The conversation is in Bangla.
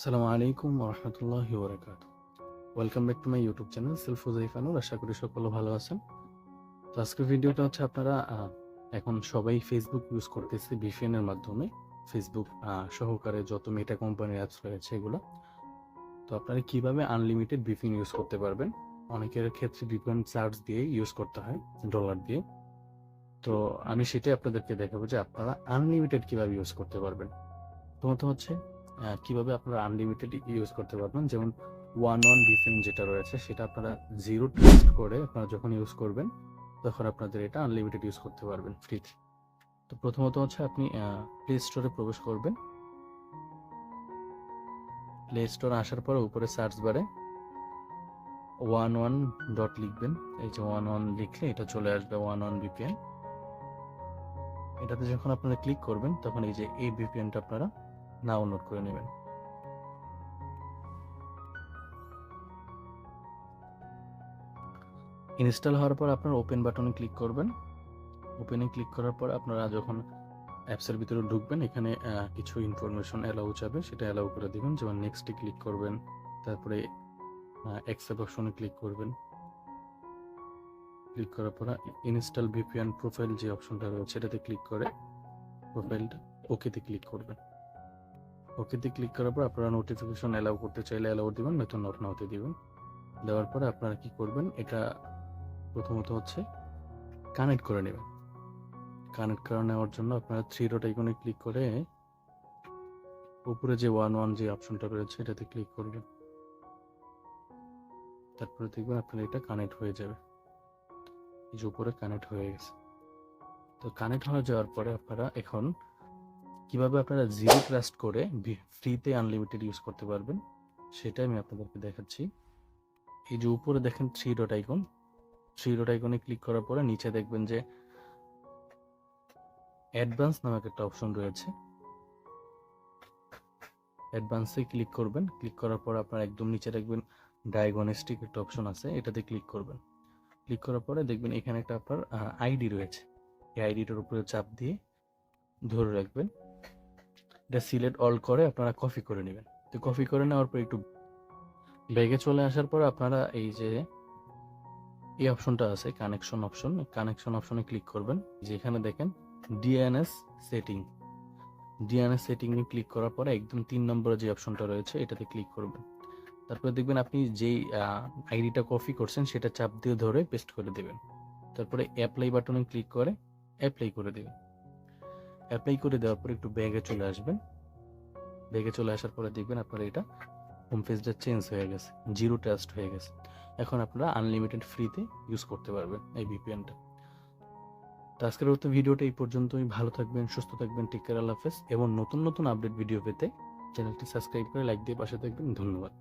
আসসালামু আলাইকুম রহমতুল্লাহি ওবরাকাত welcome back to my YouTube channel self Huzaifanur আশা করি সকলে ভালো আছেন। তো আজকের ভিডিওটা হচ্ছে আপনারা এখন সবাই ফেসবুক ইউজ করতেছে এর মাধ্যমে। ফেসবুক সহকারে যত মেটা কোম্পানির অ্যাপস রয়েছে এগুলো। তো আপনারা কীভাবে আনলিমিটেড ভিপিএন ইউজ করতে পারবেন? অনেকের ক্ষেত্রে ভিপিএন চার্জ দিয়ে ইউজ করতে হয় ডলার দিয়ে। তো আমি সেটাই আপনাদেরকে দেখাবো যে আপনারা আনলিমিটেড কীভাবে ইউজ করতে পারবেন। প্রথমত হচ্ছে কীভাবে আপনারা আনলিমিটেড ইউজ করতে পারবেন? যেমন ওয়ান ওয়ান ভিপিএন যেটা রয়েছে, সেটা আপনারা জিরো টেস্ট করে আপনারা যখন ইউজ করবেন, তখন আপনাদের এটা আনলিমিটেড ইউজ করতে পারবেন ফ্রিতে তো প্রথমত হচ্ছে আপনি প্লে স্টোরে প্রবেশ করবেন। প্লে স্টোরে আসার পরে উপরে সার্চ বারে ওয়ান ওয়ান ডট লিখবেন। এই যে ওয়ান ওয়ান লিখলে এটা চলে আসবে ওয়ান ওয়ান ভিপিএন এটাতে যখন আপনারা ক্লিক করবেন, তখন এই যে এই ভিপিএনটা আপনারা ডাউনলোড করে নেবেন। ইনস্টল হওয়ার পর আপনার ওপেন বাটনে ক্লিক করবেন। ওপেনে ক্লিক করার পর আপনারা যখন অ্যাপসের ভিতরে ঢুকবেন, এখানে কিছু ইনফরমেশন অ্যালাউ যাবে, সেটা অ্যালাউ করে দিবেন। যেমন নেক্সটে ক্লিক করবেন, তারপরে অ্যাকসেপ্ট অপশনে ক্লিক করবেন। ক্লিক করার পর ইনস্টল ভিপিএন প্রোফাইল যে অপশনটা রয়েছে এটাতে ক্লিক করে প্রোফাইলটা ওকেতে ক্লিক করবেন। ওকেতে ক্লিক করার পর আপনারা নোটিফিকেশন অ্যালাউ করতে চাইলে অ্যালাউ দিবেন নয়তো নট হতে দিবেন। দেওয়ার পরে আপনারা কি করবেন, এটা প্রথমত হচ্ছে কানেক্ট করে নেবেন। কানেক্ট করে নেওয়ার জন্য আপনারা থ্রি ডট আইকনে ক্লিক করে উপরে যে ওয়ান ওয়ান যে অপশনটা রয়েছে, এটাতে ক্লিক করবেন। তারপরে দেখবেন আপনার এটা কানেক্ট হয়ে যাবে। এই যে উপরে কানেক্ট হয়ে গেছে। তো কানেক্ট হয়ে যাওয়ার পরে আপনারা এখন কীভাবে আপনারা জিরো ট্রাস্ট করে ফ্রিতে আনলিমিটেড ইউজ করতে পারবেন, সেটাই আমি আপনাদেরকে দেখাচ্ছি। এই যে উপরে দেখেন three dot icon three dot আইকনে ক্লিক করার পরে নিচে দেখবেন যে অ্যাডভান্স নামক একটা অপশন রয়েছে। অ্যাডভান্সে ক্লিক করবেন। ক্লিক করার পর আপনার একদম নিচে দেখবেন ডায়াগনস্টিক একটা অপশন আছে, এটাতে ক্লিক করবেন। ক্লিক করার পরে দেখবেন এখানে একটা আপনার আইডি রয়েছে। এই আইডিটার উপরে চাপ দিয়ে ধরে রাখবেন। এটা সিলেট অল করে আপনারা কফি করে নেবেন। তো কপি করে নেওয়ার পর একটু ব্যাগে চলে আসার পর আপনারা এই যে, এই অপশনটা আছে কানেকশন অপশন কানেকশন অপশনে ক্লিক করবেন। যে এখানে দেখেন ডিএনএস সেটিং ডিএনএস সেটিং এ ক্লিক করার পরে একদম তিন নম্বরে যে অপশনটা রয়েছে, এটাতে ক্লিক করবেন। তারপরে দেখবেন আপনি যেই আইডিটা কপি করছেন, সেটা চাপ দিয়ে ধরে পেস্ট করে দেবেন। তারপরে অ্যাপ্লাই বাটনে ক্লিক করে অ্যাপ্লাই করে দেবেন। অ্যাপ্লাই করে দেওয়ার পর একটু ব্যাগে চলে আসবেন। ব্যাগে চলে আসার পরে দেখবেন আপনার এটা হোম পেজটা চেঞ্জ হয়ে গেছে জিরো ট্রাস্ট হয়ে গেছে। এখন আপনারা আনলিমিটেড ফ্রিতে ইউজ করতে পারবেন এই ভিপিএনটা তো আজকের মতো ভিডিওটা এই পর্যন্তই। ভালো থাকবেন, সুস্থ থাকবেন টেক কেয়ার আল্লাহ হাফেজ। এবং নতুন নতুন আপডেট ভিডিও পেতে চ্যানেলটি সাবস্ক্রাইব করে লাইক দিয়ে পাশে থাকবেন। ধন্যবাদ।